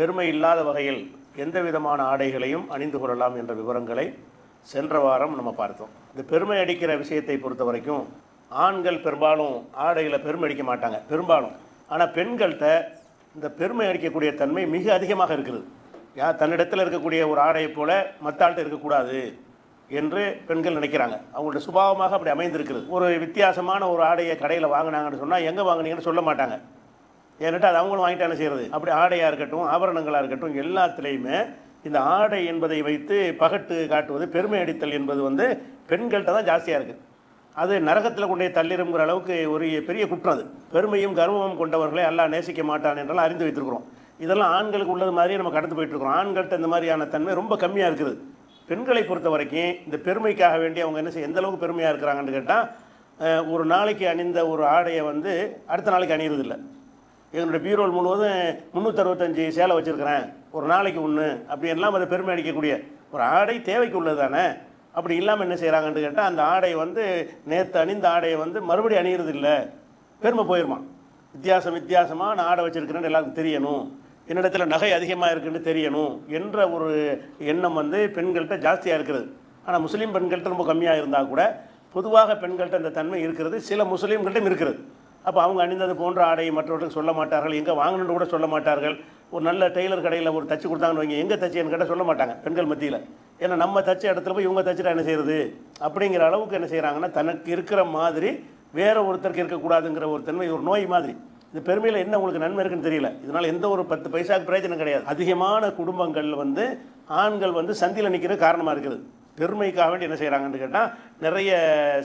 பெருமை இல்லாத வகையில் எந்த விதமான ஆடைகளையும் அணிந்து கொள்ளலாம் என்ற விவரங்களை சென்ற வாரம் நம்ம பார்த்தோம். இந்த பெருமை அடிக்கிற விஷயத்தை பொறுத்த வரைக்கும் ஆண்கள் பெரும்பாலும் ஆடையில் பெருமை அடிக்க மாட்டாங்க பெரும்பாலும். ஆனால் பெண்கள்கிட்ட இந்த பெருமை அடிக்கக்கூடிய தன்மை மிக அதிகமாக இருக்குது. யா தன்னிடத்தில் இருக்கக்கூடிய ஒரு ஆடையைப் போல மற்ற ஆள்கிட்ட இருக்கக்கூடாது என்று பெண்கள் நினைக்கிறாங்க. அவங்களோட சுபாவமாக அப்படி அமைந்திருக்கிறது. ஒரு வித்தியாசமான ஒரு ஆடையை கடையில் வாங்கினாங்கன்னு சொன்னால் எங்கே வாங்குனீங்கன்னு சொல்ல மாட்டாங்க. ஏன்னுட்டு அது அவங்களும் வாங்கிட்டு என்ன செய்கிறது அப்படி ஆடையாக இருக்கட்டும் ஆபரணங்களாக இருக்கட்டும் எல்லாத்துலேயுமே இந்த ஆடை என்பதை வைத்து பகட்டு காட்டுவது பெருமை அடித்தல் என்பது வந்து பெண்கள்கிட்ட தான் ஜாஸ்தியாக இருக்குது அது நரகத்தில் கொண்டே தள்ளிருங்கிற அளவுக்கு ஒரு பெரிய குற்றம் அது. பெருமையும் கர்வமும் கொண்டவர்களை எல்லாம் நேசிக்க மாட்டான் என்றெல்லாம் அறிந்து வைத்திருக்கிறோம். இதெல்லாம் ஆண்களுக்கு உள்ளது மாதிரியே நம்ம கடந்து போயிட்டுருக்கிறோம் ஆண்கள்கிட்ட இந்த மாதிரியான தன்மை ரொம்ப கம்மியாக இருக்குது. பெண்களை பொறுத்த வரைக்கும் இந்த பெருமைக்காக வேண்டி அவங்க என்ன செய்ய எந்த அளவுக்கு பெருமையாக இருக்கிறாங்கன்னு கேட்டால் ஒரு நாளைக்கு அணிந்த ஒரு ஆடையை வந்து அடுத்த நாளைக்கு அணியறதில்லை. என்னுடைய பீரோல் முழுவதும் முந்நூற்றறுபத்தஞ்சு சேலை வச்சுருக்கிறேன். ஒரு நாளைக்கு ஒன்று அப்படி எல்லாம் அதை பெருமை அடிக்கக்கூடிய ஒரு ஆடை தேவைக்கு உள்ளது தானே அப்படி இல்லாமல் என்ன செய்கிறாங்கன்னு கேட்டால் அந்த ஆடை வந்து நேற்று அணிந்த ஆடையை வந்து மறுபடியும் அணியிறது இல்லை பெருமை போயிடுமா வித்தியாசம் வித்தியாசமாக நான் ஆடை வச்சுருக்கிறேன்னு எல்லாருக்கும் தெரியணும். என்னிடத்தில் நகை அதிகமாக இருக்குன்னு தெரியணும் என்ற ஒரு எண்ணம் வந்து பெண்கள்கிட்ட ஜாஸ்தியாக இருக்கிறது. ஆனால் முஸ்லீம் பெண்கள்கிட்ட ரொம்ப கம்மியாக இருந்தால் கூட பொதுவாக பெண்கள்கிட்ட அந்த தன்மை இருக்கிறது. சில முஸ்லீம்கள்ட்டையும் இருக்கிறது. அப்போ அவங்க அணிந்தது போன்ற ஆடையை மற்றவர்களுக்கு சொல்ல மாட்டார்கள். எங்கே வாங்கணுன்னு கூட சொல்ல மாட்டார்கள். ஒரு நல்ல டெய்லர் கடையில் ஒரு தச்சு கொடுத்தாங்கன்னு வைங்க. எங்கே தச்சுன்னு கேட்டால் சொல்ல மாட்டாங்க பெண்கள் மத்தியில். ஏன்னா நம்ம தச்ச இடத்துல போய் இவங்க தச்சுட்டா என்ன செய்யறது? அப்படிங்கிற அளவுக்கு என்ன செய்கிறாங்கன்னா தனக்கு இருக்கிற மாதிரி வேற ஒருத்தருக்கு இருக்கக்கூடாதுங்கிற ஒரு தன்மை ஒரு நோய் மாதிரி. இந்த பெருமையில் என்ன உங்களுக்கு நன்மை இருக்குன்னு தெரியல. இதனால் எந்த ஒரு பத்து பைசாக்கு பிரயோஜனம் கிடையாது. அதிகமான குடும்பங்கள் வந்து ஆண்கள் வந்து சந்தியில் நிற்கிற காரணமாக இருக்குது. பெருமைக்காக வேண்டி என்ன செய்கிறாங்கன்னு கேட்டால் நிறைய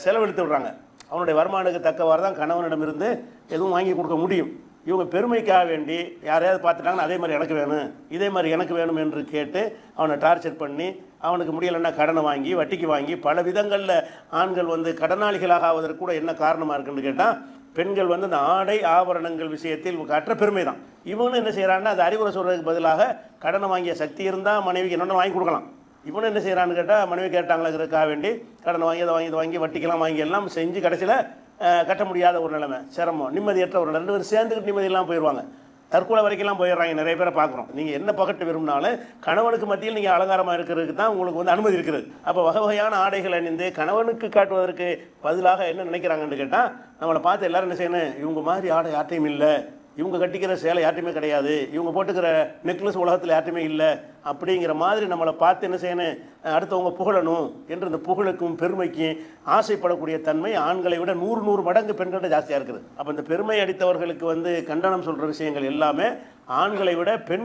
செலவெடுத்து விடுறாங்க. அவனுடைய வருமானத்துக்கு தக்கவாறு தான் கணவனிடமிருந்து எதுவும் வாங்கி கொடுக்க முடியும். இவங்க பெருமைக்காக வேண்டி யாரையாவது பார்த்துட்டாங்கன்னா அதே மாதிரி எனக்கு வேணும் இதே மாதிரி எனக்கு வேணும் என்று கேட்டு அவனை டார்ச்சர் பண்ணி அவனுக்கு முடியலைன்னா கடனை வாங்கி வட்டிக்கு வாங்கி பல விதங்களில் ஆண்கள் வந்து கடனாளிகளாக ஆவதற்கு கூட என்ன காரணமாக இருக்குன்னு கேட்டால் பெண்கள் வந்து இந்த ஆடை ஆபரணங்கள் விஷயத்தில் கற்ற பெருமை தான். இவனும் என்ன செய்கிறான்னா அது அறிவுரை சொல்கிறதுக்கு பதிலாக கடனை வாங்கிய சக்தி இருந்தால் மனைவிக்கு என்னென்ன வாங்கி கொடுக்கலாம். இவனும் என்ன செய்கிறான்னு கேட்டால் மனைவி கேட்டாங்களாங்கிறதுக்காக வேண்டி? கடனை வாங்கி அதை வாங்கி இதை வாங்கி வட்டிக்கெல்லாம் வாங்கி எல்லாம் செஞ்சு கடைசியில் கட்ட முடியாத ஒரு நிலைமை சிரமம் நிம்மதியற்ற ஒரு ரெண்டு பேரும் சேர்ந்துக்கிட்டு நிம்மதியெல்லாம் போயிடுவாங்க தற்கொலை வரைக்கும்லாம் போயிடுறாங்க நிறைய பேரை பார்க்குறோம். நீங்கள் என்ன பகட்டு விரும்பினாலும் கணவனுக்கு மத்தியில் நீங்கள் அலங்காரமாக இருக்கிறதுக்கு தான் உங்களுக்கு வந்து அனுமதி இருக்கிறது அப்போ வகை வகையான ஆடைகள் அணிந்து கணவனுக்கு காட்டுவதற்கு பதிலாக என்ன நினைக்கிறாங்கன்னு கேட்டால் நம்மளை பார்த்து எல்லோரும் என்ன செய்யணும்? இவங்க மாதிரி ஆடை யார்ட்டையும் இல்லை. இவங்க கட்டிக்கிற சேலை யார்ட்டுமே கிடையாது. இவங்க போட்டுக்கிற நெக்லஸ் உலகத்தில் யார்ட்டுமே இல்லை. அப்படிங்கிற மாதிரி நம்மளை பார்த்து என்ன செய்யணும்? அடுத்தவங்க புகழணும் என்று இந்த புகழுக்கும் பெருமைக்கும் ஆசைப்படக்கூடிய தன்மை ஆண்களை விட நூறு நூறு மடங்கு பெண்கள்கிட்ட ஜாஸ்தியாக இருக்குது. அப்போ இந்த பெருமை அடித்தவர்களுக்கு வந்து கண்டனம் சொல்கிற விஷயங்கள் எல்லாமே ஆண்களை விட பெண்கள்